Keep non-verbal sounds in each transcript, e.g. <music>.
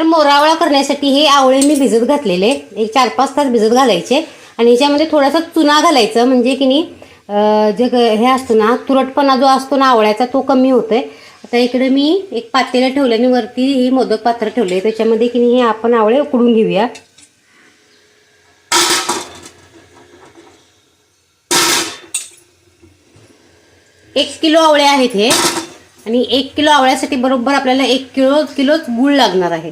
तर मोरावळा करण्यासाठी हे आवळे मी भिजत घातलेले. एक चार पाच तास भिजत घालायचे. आणि ह्याच्यामध्ये थोडासा चुना घालायचं. म्हणजे की नाही जे हे असतो ना तुरटपणा जो असतो ना आवळ्याचा तो कमी होतोय. आता इकडे मी एक पातेलं ठेवलं आणि वरती ही मोदक पात्र ठेवले. त्याच्यामध्ये की नाही हे आपण आवळे उकडून घेऊया. एक किलो आवळे आहेत हे. आणि एक किलो आवळ्यासाठी बरोबर आपल्याला एक किलो किलोच गुळ लागणार आहे.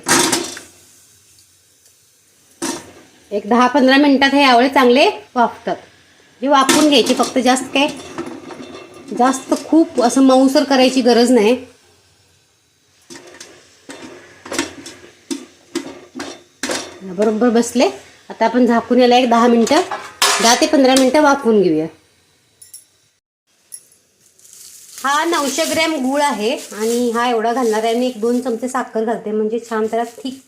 एक दहा पंधरा मिनटात हे आवळे चांगले वाफतात. हे वाफून घ्यायचे फक्त जास्त काय? जास्त खूप असं मऊसर करायची गरज नाही. बरोबर बसले. आता आपण झाकून याला एक दहा मिनटं दहा ते पंधरा मिनटं वाफवून घेऊया. हा नऊशे ग्रॅम गूळ आहे आणि हा एवढा घालणार आहे. मी एक दोन चमचे साखर घालते. म्हणजे छान त्याला थिक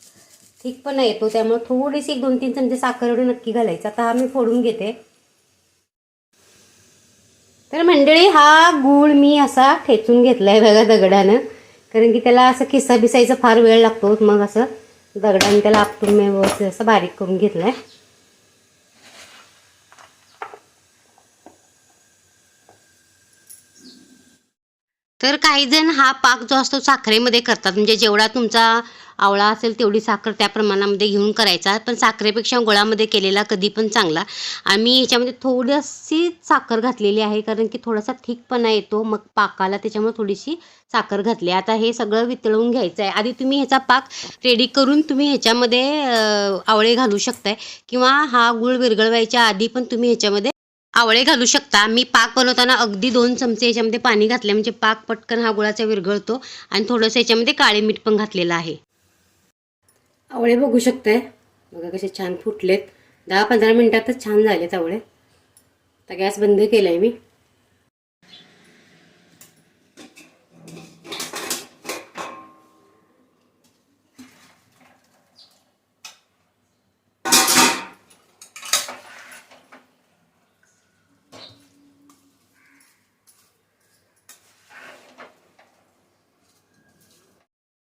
थिकपणा येतो. त्यामुळे थोडीशी एक दोन तीन चमचे साखर एवढी नक्की घालायचं. आता हा मी फोडून घेते. तर मंडळी हा गूळ मी असा ठेचून घेतला आहे बघा दगडानं. कारण की त्याला असं खिस्सा बिसायचा फार वेळ लागतो. मग असं दगडाने त्याला आपटून मी व्यवस्थित असं बारीक करून घेतलं आहे तर काही जण हा पाक जो असतो साखरेमध्ये करतात. म्हणजे जेवढा तुमचा आवळा असेल तेवढी साखर त्या प्रमाणामध्ये घेऊन करायचा. पण साखरेपेक्षा गुळामध्ये केलेला कधी पण चांगला. आम्ही ह्याच्यामध्ये थोडीशी साखर घातलेली आहे. कारण की थोडासा थिकपणा येतो. मग पाकाला त्याच्यामुळे थोडीशी साखर घातली. आता हे सगळं वितळवून घ्यायचं आहे आधी तुम्ही ह्याचा पाक रेडी करून तुम्ही ह्याच्यामध्ये आवळे घालू शकताय. किंवा हा गुळ विरघळवायच्या आधी पण तुम्ही ह्याच्यामध्ये आवळे घालू शकता. मी पाक बनवताना अगदी दोन चमचे याच्यामध्ये पाणी घातले म्हणजे पाक पटकन हा गुळाचा विरघळतो आणि थोडंसं याच्यामध्ये काळे मीठ पण घातलेलं आहे. आवळे बघू शकताय. बघा कसे छान फुटलेत. दहा पंधरा मिनिटातच छान झालेत आवळे. आता गॅस बंद केलाय मी.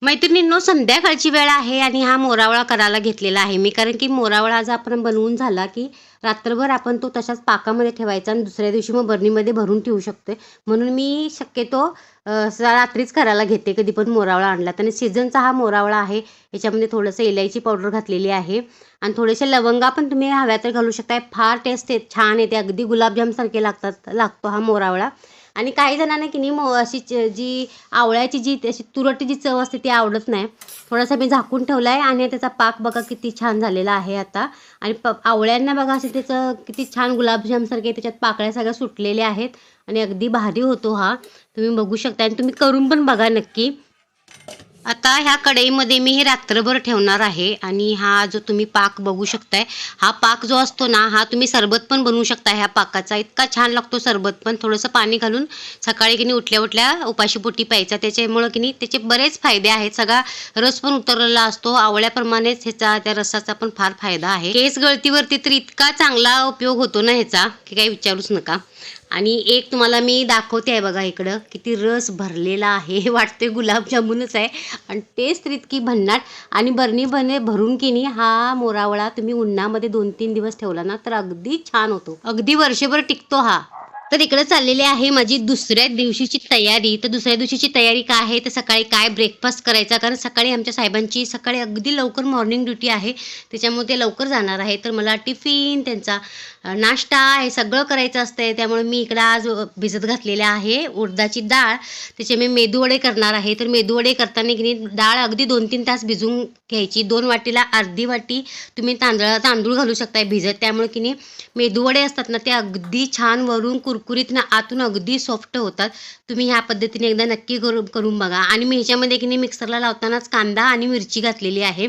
मैत्रिणींनो संध्याकाळची वेळ आहे आणि हा मोरावळा करायला घेतलेला आहे मी. कारण की मोरावळा आज आपण बनवून झाला की रात्रभर आपण तो तशाच पाकामध्ये ठेवायचा आणि दुसऱ्या दिवशी मग बरणीमध्ये भरून ठेवू शकते म्हणून मी शक्यतो रात्रीच करायला घेते. कधी पण मोरावळा आणला आणि सीझनचा हा मोरावळा आहे. याच्यामध्ये थोडंसं इलायची पावडर घातलेली आहे. आणि थोडेसे लवंगा पण तुम्ही हव्या तर घालू शकताय. फार टेस्ट येत छान येते अगदी गुलाबजामसारखे लागतात लागतो हा मोरावळा. आणि काही जणांना की नाही मो अशी च- जी आवळ्याची जी अशी तुरटी जी चव असते ती आवडत नाही. थोडासा मी झाकून ठेवला आहे आणि त्याचा पाक बघा किती छान झालेला आहे आता. आणि प आवळ्यांना बघा असे त्याचं किती छान गुलाबजामसारखे त्याच्यात पाकळ्या सगळ्या सुटलेल्या आहेत. आणि अगदी भारी होतो हा. तुम्ही बघू शकता आणि तुम्ही करून पण बघा नक्की. आता ह्या कढईमध्ये मी हे रात्रभर ठेवणार आहे आणि हा जो तुम्ही पाक बघू शकताय हा पाक जो असतो ना हा तुम्ही सरबत पण बनवू शकता ह्या पाकाचा. इतका छान लागतो सरबत पण. थोडंसं पाणी घालून सकाळी की नाही उठल्या उठल्या उपाशीपोटी प्यायचा. त्याच्यामुळं की नाही त्याचे बरेच फायदे आहेत. सगळा रस पण उतरलेला असतो. आवळ्याप्रमाणेच ह्याचा त्या रसाचा पण फार फायदा आहे. केस गळतीवरती तर इतका चांगला उपयोग होतो ना ह्याचा की काही विचारूच नका. आणि एक तुम्हाला मी दाखवते आहे बघा इकडं किती रस भरलेला आहे. वाटते गुलाबजामुनच आहे. आणि टेस्ट इतकी भन्नाट. आणि बरणी बने भरून की नाही हा मोरावळा तुम्ही उन्हामध्ये दोन तीन दिवस ठेवला ना तर अगदी छान होतो. अगदी वर्षभर टिकतो हा. तर इकडे चाललेली आहे माझी दुसऱ्या दिवशीची तयारी. तर दुसऱ्या दिवशीची तयारी काय आहे? तर सकाळी काय ब्रेकफास्ट करायचा? कारण सकाळी आमच्या साहेबांची सकाळी अगदी लवकर मॉर्निंग ड्युटी आहे. त्याच्यामुळे ते लवकर जाणार आहे. तर मला टिफिन त्यांचा नाश्ता हे सगळं करायचं असतंय. त्यामुळे मी इकडं आज भिजत घातलेले आहे. उडदाची डाळ. त्याचे मी मेदूवडे करणार आहे. तर मेदूवडे करताना की नाही डाळ अगदी दोन तीन तास भिजून घ्यायची. दोन वाटीला अर्धी वाटी तुम्ही तांदळा तांदूळ घालू शकताय भिजत. त्यामुळे की नाही मेदूवडे असतात ना ते अगदी छान वरून कुरकुरीत ना आतून अगदी सॉफ्ट होतात. तुम्ही ह्या पद्धतीने एकदा नक्की करून करून बघा. आणि मी ह्याच्यामध्ये की नाही मिक्सरला लावतानाच कांदा आणि मिरची घातलेली आहे.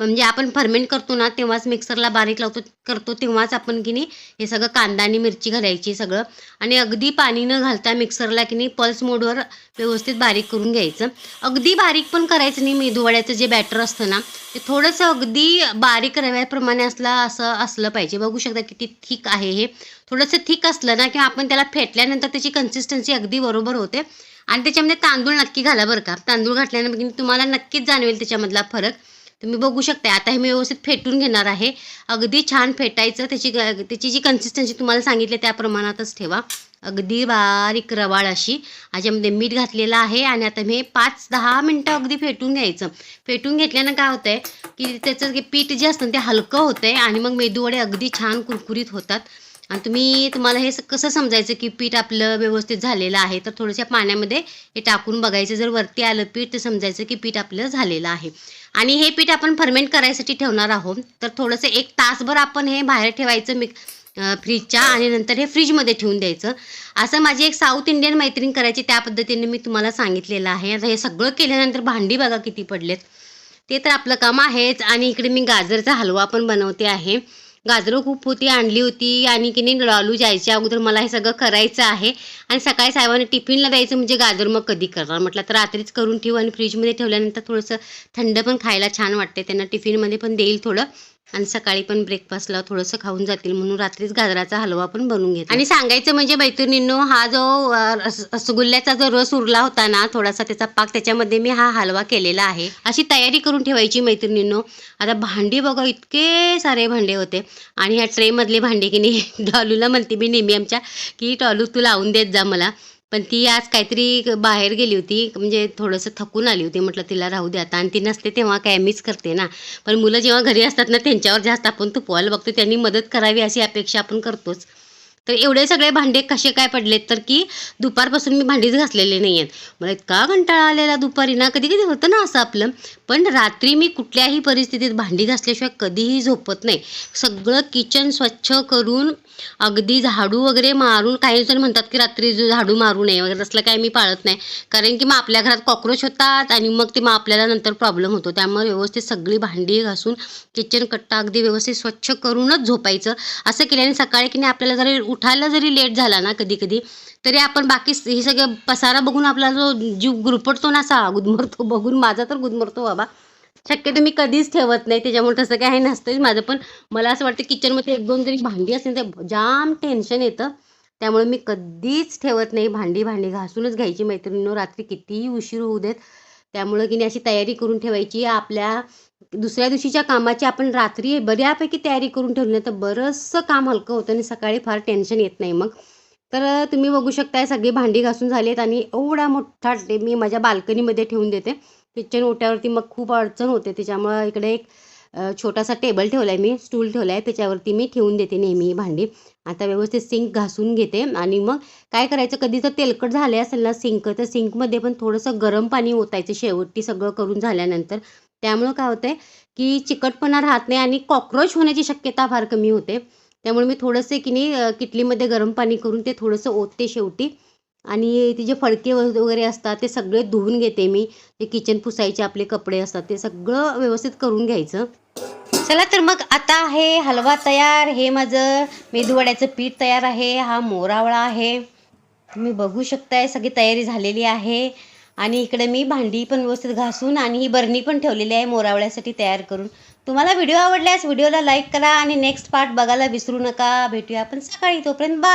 म्हणजे आपण फर्मेंट करतो ना तेव्हाच मिक्सरला बारीक लावतो करतो तेव्हाच आपण की नाही हे सगळं कांदा आणि मिरची घालायची सगळं. आणि अगदी पाणी न घालता मिक्सरला की नाही पल्स मोडवर व्यवस्थित बारीक करून घ्यायचं. अगदी बारीक पण करायचं नाही मेदूवड्याचं जे बॅटर असतं ना ते थोडंसं अगदी बारीक रव्याप्रमाणे असलं असं असलं पाहिजे. बघू शकता किती थिक आहे हे. थोडंसं थिक असलं ना किंवा आपण त्याला फेटल्यानंतर त्याची कन्सिस्टन्सी अगदी बरोबर होते. आणि त्याच्यामध्ये तांदूळ नक्की घाला बरं का. तांदूळ घातल्यानं की तुम्हाला नक्कीच जाणवेल त्याच्यामधला फरक. तुम्ही बघू शकता. आता हे मी व्यवस्थित फेटून घेणार आहे. अगदी छान फेटायचं. त्याची ग- त्याची जी कन्सिस्टन्सी तुम्हाला सांगितली त्या प्रमाणातच ठेवा. अगदी बारीक रवाळ अशी. याच्यामध्ये मीठ घातलेलं आहे आणि आता मी पाच दहा मिनटं अगदी फेटून घ्यायचं. फेटून घेतल्यानं काय होतंय की त्याचं जे पीठ जे असतं ना ते हलकं होतंय आणि मग मेदूवडे अगदी छान कुरकुरीत होतात. आणि तुम्ही तुम्हाला हे स- कसं समजायचं की पीठ आपलं व्यवस्थित झालेलं आहे? तर थोडंसं पाण्यामध्ये हे टाकून बघायचं. जर वरती आलं पीठ तर समजायचं की पीठ आपलं झालेलं आहे. आणि हे पीठ आपण फर्मेंट करायसाठी ठेवणार आहोत. तर थोडंसं एक तासभर आपण हे बाहेर ठेवायचं मिक फ्रीजच्या आणि नंतर हे फ्रीजमध्ये ठेवून द्यायचं. असं माझी एक साऊथ इंडियन मैत्रीण करायची त्या पद्धतीने मी तुम्हाला सांगितलेलं आहे. आता हे सगळं केल्यानंतर भांडी बघा किती पडलेत. ते तर आपलं काम आहेच. आणि इकडे मी गाजरचा हलवा पण बनवते आहे. गाजरं खूप होती आणली होती आणि की नाही लालू जायच्या अगोदर मला हे सगळं करायचं आहे. आणि सकाळी साहेबांनी टिफिनला द्यायचं म्हणजे गाजर मग कधी करणार? म्हटलं तर रात्रीच करून ठेवू आणि फ्रीजमध्ये ठेवल्यानंतर थोडंसं थंड पण खायला छान वाटते त्यांना टिफिनमध्ये पण देईल थोडं. आणि सकाळी पण ब्रेकफास्टला थोडंसं खाऊन जातील म्हणून रात्रीच गाजराचा हलवा पण बनवून घेते आणि सांगायचं म्हणजे मैत्रिणींनो हा जो रसगुल्ल्याचा जो रस उरला होता ना थोडासा त्याचा पाक त्याच्यामध्ये मी हा हलवा केलेला आहे. अशी तयारी करून ठेवायची मैत्रिणींनो. आता भांडी बघा इतके सारे भांडे होते. आणि ह्या ट्रेमधले भांडे की नाही <laughs> डॉलूला म्हणते मी नेहमी आमच्या की टॉलू तू लावून देत जा मला. पण ती आज काहीतरी बाहेर गेली होती म्हणजे थोडंसं थकून आली होती. म्हटलं तिला राहू दे आता. आणि ती नसते तेव्हा काय मीच करते ना. पण मुलं जेव्हा घरी असतात ना त्यांच्यावर जास्त आपण तुपवायला बघतो. त्यांनी मदत करावी अशी अपेक्षा आपण करतोच. तर एवढे सगळे भांडे कसे काय पडलेत? तर की दुपारपासून मी भांडीच घासलेले नाही आहेत मला इतका कंटाळा आलेला दुपारी ना. कधी कधी होतं ना असं आपलं. पण रात्री मी कुठल्याही परिस्थितीत भांडी घासल्याशिवाय कधीही झोपत नाही. सगळं किचन स्वच्छ करून अगदी झाडू वगैरे मारून काही जण म्हणतात की रात्री झाडू मारू नये वगैरे तसलं काही मी पाळत नाही. कारण की मग आपल्या घरात कॉक्रोच होतात आणि मग ते मग आपल्याला नंतर प्रॉब्लेम होतो. त्यामुळे व्यवस्थित सगळी भांडी घासून किचन कट्टा अगदी व्यवस्थित स्वच्छ करूनच झोपायचं. असं केल्याने सकाळी की नाही आपल्याला जरी उठायला जरी लेट झाला ना कधी कधी तरी आपण बाकी हे सगळं पसारा बघून आपला जो जीव गुरपटतो ना असा गुदमरतो बघून माझा तर गुदमरतो बाबा. शक्यतो मी कधीच ठेवत नाही त्याच्यामुळे तसं काही नसतंच माझं. पण मला असं वाटतं किचनमध्ये एक दोन जरी भांडी असेल तर जाम टेन्शन येतं. त्यामुळे मी कधीच ठेवत नाही भांडी भांडी घासूनच घ्यायची. मैत्रिणीनं रात्री कितीही उशीर होऊ देत त्यामुळं की नाही अशी तयारी करून ठेवायची. आपल्या दुसऱ्या दिवशीच्या कामाची आपण रात्री बऱ्यापैकी तयारी करून ठेवली तर बरंचसं काम हलकं होतं आणि सकाळी फार टेन्शन येत नाही मग. तर तुम्ही बघू शकताय सगळी भांडी घासून झाली आहेत आणि एवढा मोठा ते मी माझ्या बाल्कनीमध्ये ठेवून देते. किचन ओट्यावरती मग खूप अडचण होते त्याच्यामुळं इकडे एक छोटासा टेबल ठेवला आहे मी स्टूल ठेवला आहे त्याच्यावरती मी ठेवून देते नेहमी ही भांडी. आता व्यवस्थित सिंक घासून घेते आणि मग काय करायचं कधी जर तेलकट झाले असेल ना सिंक तर सिंकमध्ये पण थोडंसं गरम पाणी ओतायचं शेवटी सगळं करून झाल्यानंतर. त्यामुळं काय होतं की चिकटपणा राहत नाही आणि कॉक्रोच होण्याची शक्यता फार कमी होते. त्यामुळे मी थोडंसं की नाही किटलीमध्ये गरम पाणी करून ते थोडंसं ओतते शेवटी. आणि ते जे फडके वगैरे असतात ते सगळे धुवून घेते मी. ते किचन पुसायचे आपले कपडे असतात ते सगळं व्यवस्थित करून घ्यायचं. चला तर मग आता आहे हलवा तयार हे माझं मेदूवड्याचं पीठ तयार आहे हा मोरावळा आहे. तुम्ही बघू शकताय सगळी तयारी झालेली आहे. आणि इकडे मी भांडी पण व्यवस्थित घासून आणि ही बरणी पण ठेवलेली आहे मोरावळ्यासाठी तयार करून. तुम्हाला व्हिडिओ आवडल्यास व्हिडिओला लाईक करा आणि नेक्स्ट पार्ट बघायला विसरू नका. भेटूया आपण सकाळी तोपर्यंत. बाय